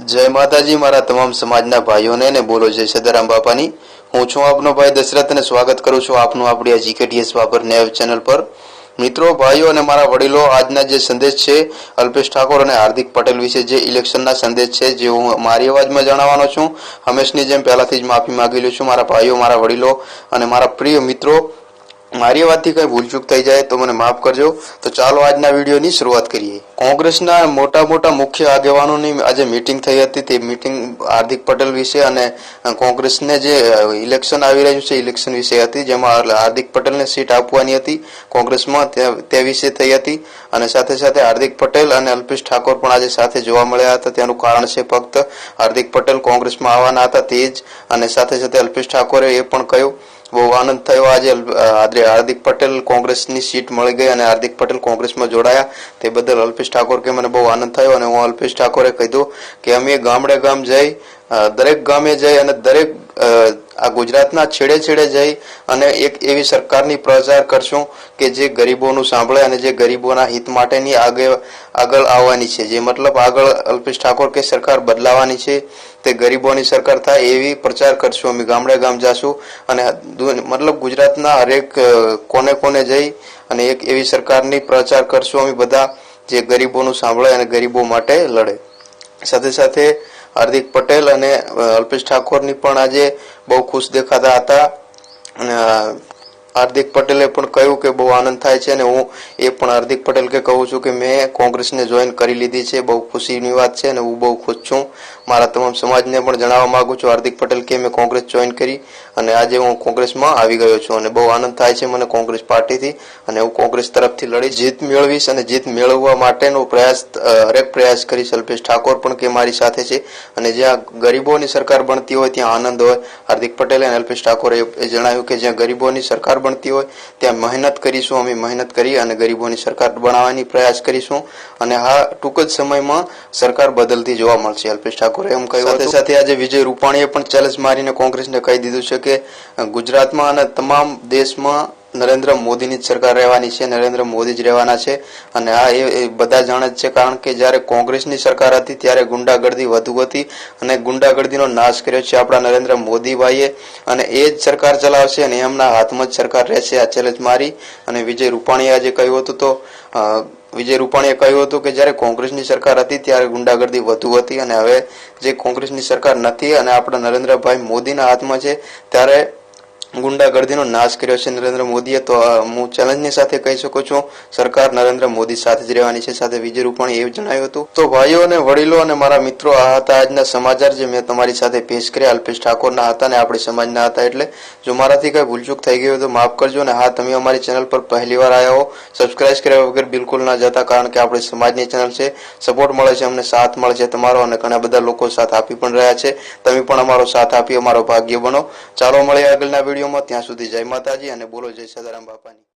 જય માતાજી, મારા તમામ સમાજના ભાઈઓને ને બોલો જય સદારામ બાપાની. હું છું આપનો ભાઈ દશરથ અને સ્વાગત કરું છું આપનું આપણી આ જીકેટીએસ વાપર નેવ ચેનલ પર. મિત્રો, ભાઈઓ અને મારા વડીલો, આજના જે સંદેશ છે, અલ્પેશ ઠાકોર અને હાર્દિક પટેલ વિશે જે ઇલેક્શનના સંદેશ છે, જે હું મારી અવાજમાં જણાવવાનો છું, હંમેશની જેમ પહેલાથી જ માફી માગી લઉં છું. મારા ભાઈઓ, મારા વડીલો અને મારા પ્રિય મિત્રો મારી વાતથી કઈ ભૂલચૂક થઈ જાય તો મને માફ કરજો. તો ચાલો આજના વિડીયોની શરૂઆત કરીએ. કોંગ્રેસના મોટા મોટા મુખ્ય આગેવાનોની આજે મીટિંગ થઈ હતી. તે મીટિંગ હાર્દિક પટેલ વિશે અને કોંગ્રેસને જે ઇલેક્શન આવી રહ્યું છે ઇલેક્શન વિશે હતી, જેમાં હાર્દિક પટેલને સીટ આપવાની હતી. કોંગ્રેસમાં તે- વિશે થઈ હતી. અને સાથે સાથે હાર્દિક પટેલ અને અલ્પેશ ઠાકોર પણ આજે સાથે જોવા મળ્યા હતા. તેનું કારણ છે ફક્ત હાર્દિક પટેલ કોંગ્રેસમાં આવવાના હતા તે જ. અને સાથે સાથે અલ્પેશ ઠાકોરે એ પણ કહ્યું બહુ આનંદ થયો. આજે આજે હાર્દિક પટેલ કોંગ્રેસની સીટ મળી ગઈ અને હાર્દિક પટેલ કોંગ્રેસમાં જોડાયા. તે બદલ અલ્પેશ ઠાકોર કે મને બહુ આનંદ થયો અને હું અલ્પેશ ઠાકોરે કીધું કે અમે ગામડે ગામ જઈ દરેક ગામે જઈ અને દરેક ગુજરાતના છેડે છેડે જઈ અને એક એવી સરકારની પ્રચાર કરશું કે જે ગરીબોનું સાંભળે અને જે ગરીબોના હિત માટેની આગળ આગળ આવવાની છે. જે મતલબ આગળ અલ્પેશ ઠાકોર કે સરકાર બદલાવાની છે, તે ગરીબોની સરકાર થાય એવી પ્રચાર કરશું અમે. ગામડે ગામ જાશું અને મતલબ ગુજરાતના હરેક કોને કોને જઈ અને એક એવી સરકારની પ્રચાર કરશું અમે બધા જે ગરીબોનું સાંભળે અને ગરીબો માટે લડે. સાથે સાથે હાર્દિક પટેલ અને અલ્પેશ ઠાકોરની પણ આજે બહુ ખુશ દેખાતા હતા. હાર્દિક પટેલે પણ કહ્યું કે બહુ આનંદ થાય છે અને હું એ પણ હાર્દિક પટેલ કે કહું છું કે મેં કોંગ્રેસને જોઈન કરી લીધી છે, બહુ ખુશીની વાત છે અને હું બહુ ખુશ છું. મારા તમામ સમાજને પણ જણાવવા માંગુ છું, હાર્દિક પટેલ કે મેં કોંગ્રેસ જોઈન કરી અને આજે હું કોંગ્રેસમાં આવી ગયો છું અને બહુ આનંદ થાય છે મને કોંગ્રેસ પાર્ટીથી અને હું કોંગ્રેસ તરફથી લડી જીત મેળવીશ અને જીત મેળવવા માટેનો પ્રયાસ હરેક પ્રયાસ કરીશ અલ્પેશ ઠાકોર પણ કે મારી સાથે છે અને જ્યાં ગરીબોની સરકાર બનતી હોય ત્યાં આનંદ હોય. હાર્દિક પટેલે અને અલ્પેશ ઠાકોરે એ જણાવ્યું કે જ્યાં ગરીબોની સરકાર બનતી હોય ત્યાં મહેનત કરીશું અમે મહેનત કરી અને ગરીબોની સરકાર બનાવવાની પ્રયાસ કરીશું. અને હા ટૂંક જ સમયમાં સરકાર બદલતી જોવા મળશે. અલ્પેશ ઠાકોરે એમ કહ્યું સાથે સાથે આજે વિજય રૂપાણીએ પણ ચેલેન્જ મારીને કોંગ્રેસને કહી દીધું છે કે ગુજરાતમાં અને તમામ દેશમાં નરેન્દ્ર મોદીની જ સરકાર રહેવાની છે, નરેન્દ્ર મોદી જ રહેવાના છે. અને આ એ બધા જાણે જ છે, કારણ કે જ્યારે કોંગ્રેસની સરકાર હતી, ત્યારે ગુંડાગર્દી વધુ હતી અને ગુંડાગર્દીનો નાશ કર્યો છે આપણા નરેન્દ્ર મોદીભાઈએ. અને એ જ સરકાર ચલાવશે અને એમના હાથમાં જ સરકાર રહેશે, આ ચેલેન્જ મારી. અને વિજય રૂપાણીએ આજે કહ્યું હતું તો વિજય રૂપાણીએ કહ્યું હતું કે જ્યારે કોંગ્રેસની સરકાર હતી, ત્યારે ગુંડાગર્દી વધુ હતી. અને હવે જે કોંગ્રેસની સરકાર નથી અને આપણા નરેન્દ્રભાઈ મોદીના હાથમાં છે, ત્યારે ગુંડાગર્દીનો નાશ કર્યો છે નરેન્દ્ર મોદીએ, તો હું ચેલેન્જની સાથે કહી શકું છું, સરકાર નરેન્દ્ર મોદી સાથે જ રહેવાની છે, સાથે વિજય રૂપાણી એવું જણાવ્યું હતું. તો ભાઈઓ અને વડીલો અને મારા મિત્રો, આ હતા આજના સમાચાર જે મેં તમારી સાથે પેશ કર્યા. અલ્પેશ ઠાકોરના હતા અને આપણી સમાજના હતા એટલે, જો મારાથી કઈ ભૂલચૂક થઈ ગઈ હોય તો માફ કરજો અને હા, તમે અમારી ચેનલ પર પહેલી વાર આવ્યા હો સબસ્ક્રાઇબ કર્યા વગર બિલકુલ ના જતા, કારણ કે આપણી સમાજની ચેનલ છે. સપોર્ટ મળે છે, અમને સાથ મળે છે તમારો અને ઘણા બધા લોકો સાથ આપી પણ રહ્યા છે. તમે પણ અમારો સાથ આપી, અમારો ભાગ્ય બનો. ચાલો, મળીએ આગળના વિડીયોમાં ત્યાં સુધી જય માતાજી અને બોલો જય સદારામ બાપાની.